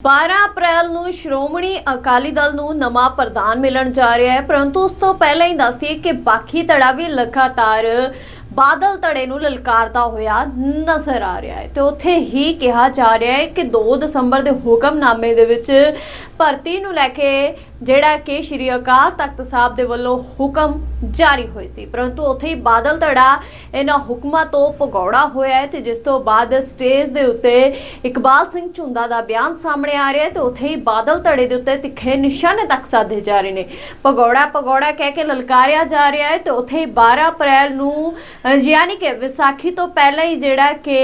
12 ਅਪ੍ਰੈਲ ਨੂੰ ਸ਼੍ਰੋਮਣੀ ਅਕਾਲੀ ਦਲ ਨੂੰ ਨਵਾਂ ਪ੍ਰਧਾਨ ਮਿਲਣ ਜਾ ਰਿਹਾ ਹੈ। ਪਰੰਤੂ ਉਸ ਤੋਂ ਪਹਿਲਾਂ ਹੀ ਦੱਸਦੀ ਦਈਏ ਕਿ ਬਾਕੀ ਧੜਾ ਵੀ ਲਗਾਤਾਰ ਬਾਦਲ ਧੜੇ ਨੂੰ ਲਲਕਾਰਦਾ ਹੋਇਆ ਨਜ਼ਰ ਆ ਰਿਹਾ ਹੈ। ਤੇ ਉੱਥੇ ਹੀ ਕਿਹਾ ਜਾ ਰਿਹਾ ਹੈ ਕਿ 2 ਦਸੰਬਰ ਦੇ ਹੁਕਮਨਾਮੇ ਦੇ ਵਿੱਚ ਭਰਤੀ ਨੂੰ ਲੈ ਕੇ ਜਿਹੜਾ ਕਿ ਸ਼੍ਰੀ ਅਕਾਲ ਤਖਤ ਸਾਹਿਬ ਦੇ ਵੱਲੋਂ ਹੁਕਮ ਜਾਰੀ ਹੋਏ ਸੀ। ਪਰੰਤੂ ਉੱਥੇ ਹੀ ਬਾਦਲ ਧੜਾ ਇਹਨਾਂ ਹੁਕਮਾਂ ਤੋਂ ਭਗੌੜਾ ਹੋਇਆ ਹੈ ਤੇ ਜਿਸ ਤੋਂ ਬਾਅਦ ਸਟੇਜ ਦੇ ਉੱਤੇ ਇਕਬਾਲ ਸਿੰਘ ਝੁੰਦਾ ਦਾ ਬਿਆਨ ਸਾਹਮਣੇ ਆ ਰਿਹਾ ਹੈ ਤੇ ਉੱਥੇ ਹੀ ਬਾਦਲ ਧੜੇ ਦੇ ਉੱਤੇ ਤਿੱਖੇ ਨਿਸ਼ਾਨੇ ਤੱਕ ਸਾਧੇ ਜਾ ਰਹੇ ਨੇ। ਭਗੌੜਾ ਭਗੌੜਾ ਕਹਿ ਕੇ ਲਲਕਾਰਿਆ ਜਾ ਰਿਹਾ ਹੈ ਤੇ ਉੱਥੇ ਹੀ 12 ਅਪ੍ਰੈਲ ਨੂੰ ਯਾਨੀ ਕਿ ਵਿਸਾਖੀ ਤੋਂ ਪਹਿਲਾਂ ਹੀ ਜਿਹੜਾ ਕਿ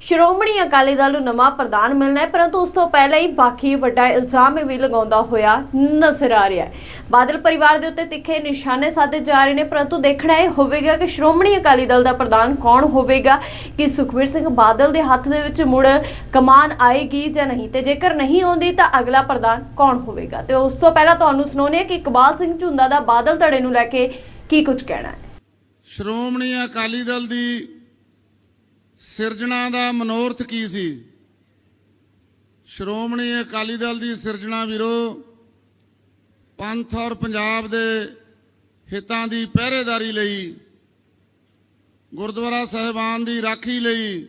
ਸ਼੍ਰੋਮਣੀ ਅਕਾਲੀ ਦਲ ਨੂੰ ਨਵਾਂ ਪ੍ਰਧਾਨ ਮਿਲਣਾ ਹੈ। ਪਰੰਤੂ ਉਸ ਤੋਂ ਪਹਿਲਾਂ ਹੀ ਬਾਕੀ ਵੱਡਾ ਇਲਜ਼ਾਮ ਵੀ ਲਗਾਉਂਦਾ ਹੋਇਆ ਨਜ਼ਰ ਆ ਰਿਹਾ ਹੈ। ਬਾਦਲ ਪਰਿਵਾਰ ਦੇ ਉੱਤੇ ਤਿੱਖੇ ਨਿਸ਼ਾਨੇ ਸਾਧੇ ਜਾ ਰਹੇ ਨੇ, ਪਰੰਤੂ ਦੇਖਣਾ ਇਹ ਹੋਵੇਗਾ ਕਿ ਸ਼੍ਰੋਮਣੀ ਅਕਾਲੀ ਦਲ ਦਾ ਪ੍ਰਧਾਨ ਕੌਣ ਹੋਵੇਗਾ, ਕਿ ਸੁਖਵੀਰ ਸਿੰਘ ਬਾਦਲ ਦੇ ਹੱਥ ਦੇ ਵਿੱਚ ਮੁੜ ਕਮਾਨ ਆਏਗੀ ਜਾਂ ਨਹੀਂ, ਤੇ ਜੇਕਰ ਨਹੀਂ ਆਉਂਦੀ ਤਾਂ ਅਗਲਾ ਪ੍ਰਧਾਨ ਕੌਣ ਹੋਵੇਗਾ? ਤੇ ਉਸ ਤੋਂ ਪਹਿਲਾਂ ਤੁਹਾਨੂੰ ਸੁਣਾਉਂਦੇ ਕਿ ਇਕਬਾਲ ਸਿੰਘ ਝੁੰਦਾ ਦਾ ਬਾਦਲ ਧੜੇ ਨੂੰ ਲੈ ਕੇ ਕੀ ਕੁਝ ਕਹਿਣਾ ਹੈ। ਸ਼੍ਰੋਮਣੀ ਅਕਾਲੀ ਦਲ ਦੀ ਸਿਰਜਣਾ ਦਾ ਮਨੋਰਥ ਕੀ ਸੀ? ਸ਼੍ਰੋਮਣੀ ਅਕਾਲੀ ਦਲ ਦੀ ਸਿਰਜਣਾ ਵੀਰੋ ਪੰਥ ਔਰ ਪੰਜਾਬ ਦੇ ਹਿੱਤਾਂ ਦੀ ਪਹਿਰੇਦਾਰੀ ਲਈ, ਗੁਰਦੁਆਰਾ ਸਾਹਿਬਾਨ ਦੀ ਰਾਖੀ ਲਈ,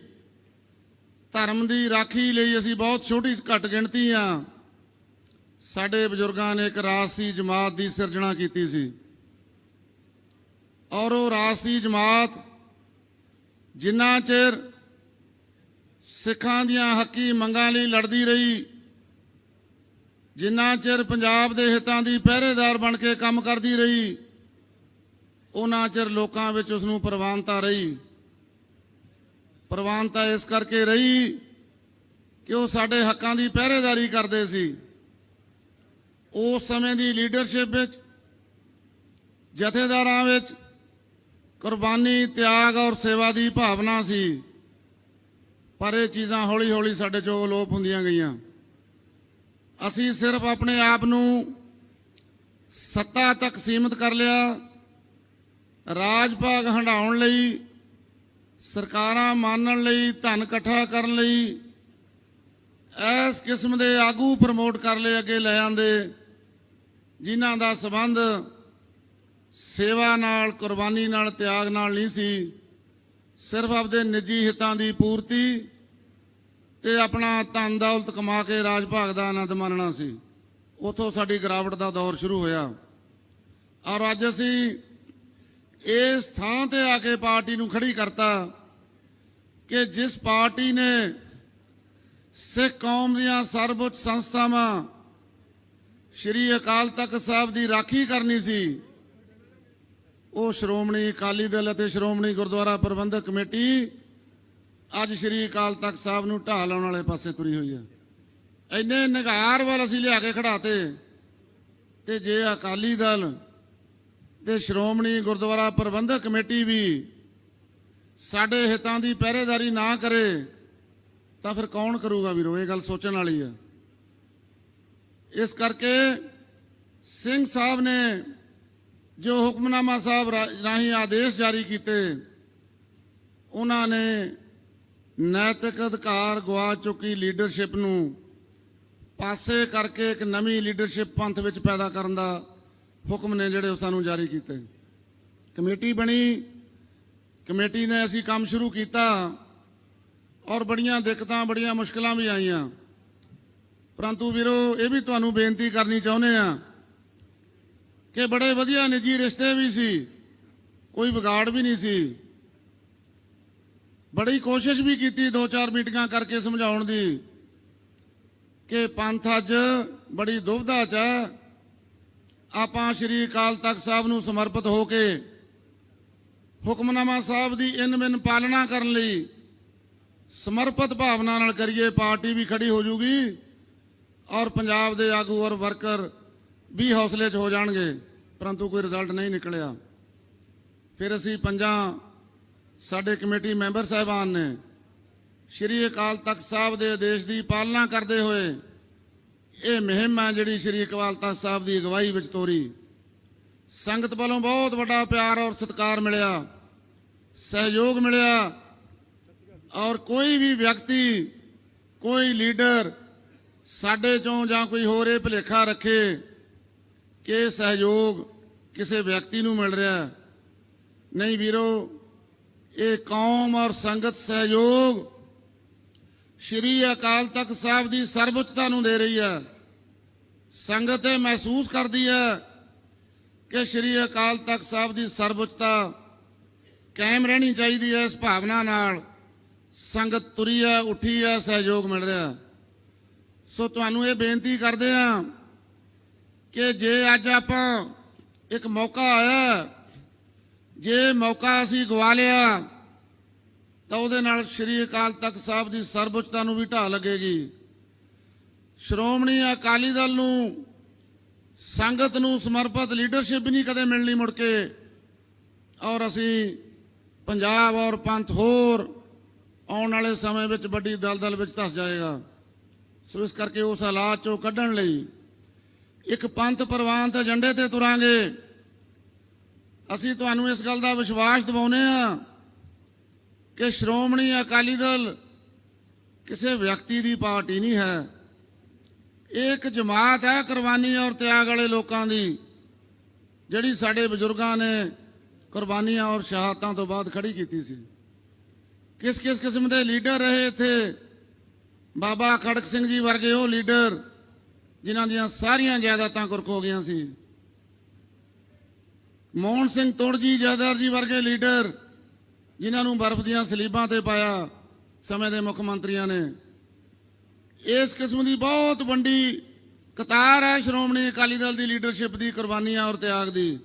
ਧਰਮ ਦੀ ਰਾਖੀ ਲਈ ਅਸੀਂ ਬਹੁਤ ਛੋਟੀ ਘੱਟ ਗਿਣਤੀ ਆ। ਸਾਡੇ ਬਜ਼ੁਰਗਾਂ ਨੇ ਇੱਕ ਰਾਜਸੀ ਜਮਾਤ ਦੀ ਸਿਰਜਣਾ ਕੀਤੀ ਸੀ। ਔਰ ਉਹ ਰਾਜਸੀ ਜਮਾਤ ਜਿੰਨਾ ਚਿਰ ਸਿੱਖਾਂ ਦੀਆਂ ਹੱਕੀ ਮੰਗਾਂ ਲਈ ਲੜਦੀ ਰਹੀ ਜਿੰਨਾ ਚਿਰ ਪੰਜਾਬ ਦੇ ਹਿੱਤਾਂ ਦੀ ਪਹਿਰੇਦਾਰ ਬਣ ਕੇ ਕੰਮ ਕਰਦੀ ਰਹੀ ਉਹਨਾਂ ਚਿਰ ਲੋਕਾਂ ਵਿੱਚ ਉਸ ਨੂੰ ਪ੍ਰਵਾਨਤਾ ਰਹੀ। ਪ੍ਰਵਾਨਤਾ ਇਸ ਕਰਕੇ ਰਹੀ ਕਿ ਉਹ ਸਾਡੇ ਹੱਕਾਂ ਦੀ ਪਹਿਰੇਦਾਰੀ ਕਰਦੇ ਸੀ। ਉਸ ਸਮੇਂ ਦੀ ਲੀਡਰਸ਼ਿਪ ਵਿੱਚ, ਜਥੇਦਾਰਾਂ ਵਿੱਚ ਕੁਰਬਾਨੀ, ਤਿਆਗ ਔਰ ਸੇਵਾ ਦੀ ਭਾਵਨਾ ਸੀ। ਪਰ ਇਹ ਚੀਜ਼ਾਂ ਹੌਲੀ-ਹੌਲੀ ਸਾਡੇ ਚੋਂ ਅਲੋਪ ਹੁੰਦੀਆਂ ਗਈਆਂ। ਅਸੀਂ ਸਿਰਫ ਆਪਣੇ ਆਪ ਨੂੰ ਸੱਤਾ ਤੱਕ ਸੀਮਿਤ ਕਰ ਲਿਆ। ਰਾਜ ਭਾਗ ਹੰਡਾਉਣ ਲਈ, ਸਰਕਾਰਾਂ ਮਾਨਣ ਲਈ, ਧਨ ਇਕੱਠਾ ਕਰਨ ਲਈ, ਇਸ ਕਿਸਮ ਦੇ ਆਗੂ ਪ੍ਰਮੋਟ ਕਰ ਲਏ ਅੱਗੇ ਲੈ ਆਂਦੇ, ਜਿਨ੍ਹਾਂ ਦਾ ਸਬੰਧ ਸੇਵਾ ਨਾਲ, ਕੁਰਬਾਨੀ ਨਾਲ, ਤਿਆਗ ਨਾਲ ਨਹੀਂ ਸੀ। ਸਿਰਫ ਆਪਦੇ ਨਿੱਜੀ ਹਿੱਤਾਂ ਦੀ ਪੂਰਤੀ ਤੇ ਆਪਣਾ ਧਨ ਦੌਲਤ ਕਮਾ ਕੇ ਰਾਜ ਭਾਗ ਦਾ ਆਨੰਦ ਮਾਣਨਾ ਸੀ। ਉਥੋਂ ਸਾਡੀ ਗਿਰਾਵਟ ਦਾ ਦੌਰ ਸ਼ੁਰੂ ਹੋਇਆ। ਔਰ ਅੱਜ ਅਸੀਂ ਇਸ ਥਾਂ ਤੇ ਆ ਕੇ ਪਾਰਟੀ ਨੂੰ ਖੜੀ ਕਰਤਾ ਕਿ ਜਿਸ ਪਾਰਟੀ ਨੇ ਸਿੱਖ ਕੌਮ ਦੀਆਂ ਸਰਵਉੱਚ ਸੰਸਥਾਵਾਂ ਸ਼੍ਰੀ ਅਕਾਲ ਤਖਤ ਸਾਹਿਬ ਦੀ ਰਾਖੀ ਕਰਨੀ ਸੀ, ਉਹ ਸ਼੍ਰੋਮਣੀ ਅਕਾਲੀ ਦਲ ਅਤੇ ਸ਼੍ਰੋਮਣੀ ਗੁਰਦੁਆਰਾ ਪ੍ਰਬੰਧਕ ਕਮੇਟੀ ਅੱਜ ਸ਼੍ਰੀ ਅਕਾਲ ਤਖਤ ਸਾਹਿਬ ਨੂੰ ਢਾਹ ਲਾਉਣ ਵਾਲੇ ਪਾਸੇ ਤੁਰੀ ਹੋਈ ਹੈ। ਇੰਨੇ ਨਿਗਾਰ ਵੱਲ ਅਸੀਂ ਲਿਆ ਕੇ ਖੜਾਤੇ ਤੇ ਜੇ ਅਕਾਲੀ ਦਲ ਤੇ ਸ਼੍ਰੋਮਣੀ ਗੁਰਦੁਆਰਾ ਪ੍ਰਬੰਧਕ ਕਮੇਟੀ ਵੀ ਸਾਡੇ ਹਿੱਤਾਂ ਦੀ ਪਹਿਰੇਦਾਰੀ ਨਾ ਕਰੇ, ਤਾਂ ਫਿਰ ਕੌਣ ਕਰੂਗਾ ਵੀਰੋ? ਇਹ ਗੱਲ ਸੋਚਣ ਵਾਲੀ ਹੈ। ਇਸ ਕਰਕੇ ਸਿੰਘ ਸਾਹਿਬ ਨੇ ਜੋ ਹੁਕਮਨਾਮਾ ਸਾਹਿਬ ਰਾ- ਰਾਹੀਂ ਆਦੇਸ਼ ਜਾਰੀ ਕੀਤੇ, ਉਹਨਾਂ ਨੇ ਨੈਤਿਕ ਅਧਿਕਾਰ ਗਵਾ ਚੁੱਕੀ ਲੀਡਰਸ਼ਿਪ ਨੂੰ ਪਾਸੇ ਕਰਕੇ ਇੱਕ ਨਵੀਂ ਲੀਡਰਸ਼ਿਪ ਪੰਥ ਵਿੱਚ ਪੈਦਾ ਕਰਨ ਦਾ ਹੁਕਮ ਨੇ ਜਿਹੜੇ ਉਹ ਸਾਨੂੰ ਜਾਰੀ ਕੀਤੇ। ਕਮੇਟੀ ਬਣੀ, ਕਮੇਟੀ ਨੇ ਅਸੀਂ ਕੰਮ ਸ਼ੁਰੂ ਕੀਤਾ ਔਰ ਬੜੀਆਂ ਦਿੱਕਤਾਂ, ਬੜੀਆਂ ਮੁਸ਼ਕਲਾਂ ਵੀ ਆਈਆਂ। ਪਰੰਤੂ ਵੀਰੋ, ਇਹ ਵੀ ਤੁਹਾਨੂੰ ਬੇਨਤੀ ਕਰਨੀ ਚਾਹੁੰਦੇ ਆ ਕਿ ਬੜੇ ਵਧੀਆ ਨਿੱਜੀ ਰਿਸ਼ਤੇ ਵੀ ਸੀ, ਕੋਈ ਵਿਗਾੜ ਵੀ ਨਹੀਂ ਸੀ। ਬੜੀ ਕੋਸ਼ਿਸ਼ ਵੀ ਕੀਤੀ ਦੋ ਚਾਰ ਮੀਟਿੰਗਾਂ ਕਰਕੇ ਸਮਝਾਉਣ ਦੀ ਕਿ ਪੰਥ ਅੱਜ ਬੜੀ ਦੁਬਧਾ ਚ ਹੈ। ਆਪਾਂ ਸ਼੍ਰੀ ਅਕਾਲ ਤਖਤ ਸਾਹਿਬ ਨੂੰ ਸਮਰਪਿਤ ਹੋ ਕੇ ਹੁਕਮਨਾਮਾ ਸਾਹਿਬ ਦੀ ਇਨ ਬਿਨ ਪਾਲਣਾ ਕਰਨ ਲਈ ਸਮਰਪਿਤ ਭਾਵਨਾ ਨਾਲ ਕਰੀਏ, ਪਾਰਟੀ ਵੀ ਖੜੀ ਹੋ ਜੂਗੀ ਔਰ ਪੰਜਾਬ ਦੇ ਆਗੂ ਔਰ ਵਰਕਰ ਵੀ ਹੌਸਲੇ 'ਚ ਹੋ ਜਾਣਗੇ, ਪਰੰਤੂ ਕੋਈ ਰਿਜ਼ਲਟ ਨਹੀਂ ਨਿਕਲਿਆ। ਫਿਰ ਅਸੀਂ ਪੰਜਾਂ ਸਾਡੇ ਕਮੇਟੀ ਮੈਂਬਰ ਸਾਹਿਬਾਨ ਨੇ ਸ਼੍ਰੀ ਅਕਾਲ ਤਖਤ ਸਾਹਿਬ ਦੇ ਆਦੇਸ਼ ਦੀ ਪਾਲਣਾ ਕਰਦੇ ਹੋਏ ਇਹ ਮੁਹਿੰਮ ਹੈ ਜਿਹੜੀ ਸ਼੍ਰੀ ਅਕਾਲ ਤਖਤ ਸਾਹਿਬ ਦੀ ਅਗਵਾਈ ਵਿੱਚ ਤੋਰੀ। ਸੰਗਤ ਵੱਲੋਂ ਬਹੁਤ ਵੱਡਾ ਪਿਆਰ ਔਰ ਸਤਿਕਾਰ ਮਿਲਿਆ, ਸਹਿਯੋਗ ਮਿਲਿਆ ਔਰ ਕੋਈ ਵੀ ਵਿਅਕਤੀ, ਕੋਈ ਲੀਡਰ ਸਾਡੇ ਚੋਂ ਜਾਂ ਕੋਈ ਹੋਰ ਇਹ ਭੁਲੇਖਾ ਰੱਖੇ ਕਿ ਸਹਿਯੋਗ ਕਿਸੇ ਵਿਅਕਤੀ ਨੂੰ ਮਿਲ ਰਿਹਾ ਨਹੀਂ ਵੀਰੋ ਇਹ ਕੌਮ ਔਰ ਸੰਗਤ ਸਹਿਯੋਗ ਸ਼੍ਰੀ ਅਕਾਲ ਤਖਤ ਸਾਹਿਬ ਦੀ ਸਰਵਉੱਚਤਾ ਨੂੰ ਦੇ ਰਹੀ ਹੈ। ਸੰਗਤ ਇਹ ਮਹਿਸੂਸ ਕਰਦੀ ਹੈ ਕਿ ਸ਼੍ਰੀ ਅਕਾਲ ਤਖਤ ਸਾਹਿਬ ਦੀ ਸਰਵਉੱਚਤਾ ਕਾਇਮ ਰਹਿਣੀ ਚਾਹੀਦੀ ਹੈ। ਇਸ ਭਾਵਨਾ ਨਾਲ ਸੰਗਤ ਤੁਰੀ ਹੈ, ਉੱਠੀ ਹੈ, ਸਹਿਯੋਗ ਮਿਲ ਰਿਹਾ ਸੋ ਤੁਹਾਨੂੰ ਇਹ ਬੇਨਤੀ ਕਰਦੇ ਹਾਂ ਕਿ ਜੇ ਅੱਜ ਆਪਾਂ ਇੱਕ ਮੌਕਾ ਆਇਆ ਜੇ ਮੌਕਾ ਅਸੀਂ ਗਵਾ ਲਿਆ, ਤਾਂ ਉਹਦੇ ਨਾਲ ਸ਼੍ਰੀ ਅਕਾਲ ਤਖਤ ਸਾਹਿਬ ਦੀ ਸਰਵਉੱਚਤਾ ਨੂੰ ਵੀ ਢਾਹ ਲੱਗੇਗੀ। ਸ਼੍ਰੋਮਣੀ ਅਕਾਲੀ ਦਲ ਨੂੰ, ਸੰਗਤ ਨੂੰ ਸਮਰਪਿਤ ਲੀਡਰਸ਼ਿਪ ਵੀ ਨਹੀਂ ਕਦੇ ਮਿਲਣੀ ਮੁੜ ਕੇ। ਔਰ ਅਸੀਂ ਪੰਜਾਬ ਔਰ ਪੰਥ ਹੋਰ ਆਉਣ ਵਾਲੇ ਸਮੇਂ ਵਿੱਚ ਵੱਡੀ ਦਲਦਲ ਵਿੱਚ ਧਸ ਜਾਏਗਾ। ਸੋ ਇਸ ਕਰਕੇ ਉਸ ਹਾਲਾਤ ਚੋਂ ਕੱਢਣ ਲਈ ਇੱਕ ਪੰਥ ਪ੍ਰਵਾਨ ਤੇ ਏਜੰਡੇ ਤੇ ਤੁਰਾਂਗੇ। ਅਸੀਂ ਤੁਹਾਨੂੰ ਇਸ ਗੱਲ ਦਾ ਵਿਸ਼ਵਾਸ ਦਿਵਾਉਂਦੇ ਹਾਂ ਕਿ ਸ਼੍ਰੋਮਣੀ ਅਕਾਲੀ ਦਲ ਕਿਸੇ ਵਿਅਕਤੀ ਦੀ ਪਾਰਟੀ ਨਹੀਂ ਹੈ। ਇਹ ਇੱਕ ਜਮਾਤ ਹੈ ਕੁਰਬਾਨੀ ਔਰ ਤਿਆਗ ਵਾਲੇ ਲੋਕਾਂ ਦੀ, ਜਿਹੜੀ ਸਾਡੇ ਬਜ਼ੁਰਗਾਂ ਨੇ ਕੁਰਬਾਨੀਆਂ ਔਰ ਸ਼ਹਾਦਤਾਂ ਤੋਂ ਬਾਅਦ ਖੜੀ ਕੀਤੀ ਸੀ। ਕਿਸ ਕਿਸ ਕਿਸਮ ਦੇ ਲੀਡਰ ਰਹੇ ਇੱਥੇ? ਬਾਬਾ ਖੜਕ ਸਿੰਘ ਜੀ ਵਰਗੇ ਉਹ ਲੀਡਰ, ਜਿਨ੍ਹਾਂ ਦੀਆਂ ਸਾਰੀਆਂ ਜਾਇਦਾਦਾਂ ਕੁਰਕ ਹੋ ਗਈਆਂ ਸੀ। ਮੋਹਨ ਸਿੰਘ ਤੋੜਜੀ ਜੈਦਰ ਜੀ ਵਰਗੇ ਲੀਡਰ ਜਿਨ੍ਹਾਂ ਨੂੰ ਬਰਫ਼ ਦੀਆਂ ਸਲੀਬਾਂ ਤੇ ਪਾਇਆ ਸਮੇਂ ਦੇ ਮੁੱਖ ਮੰਤਰੀਆਂ ਨੇ। ਇਸ ਕਿਸਮ ਦੀ ਬਹੁਤ ਵੱਡੀ ਕਤਾਰ ਹੈ ਸ਼੍ਰੋਮਣੀ ਅਕਾਲੀ ਦਲ ਦੀ ਲੀਡਰਸ਼ਿਪ ਦੀ, ਕੁਰਬਾਨੀਆਂ ਔਰ ਤਿਆਗ ਦੀ।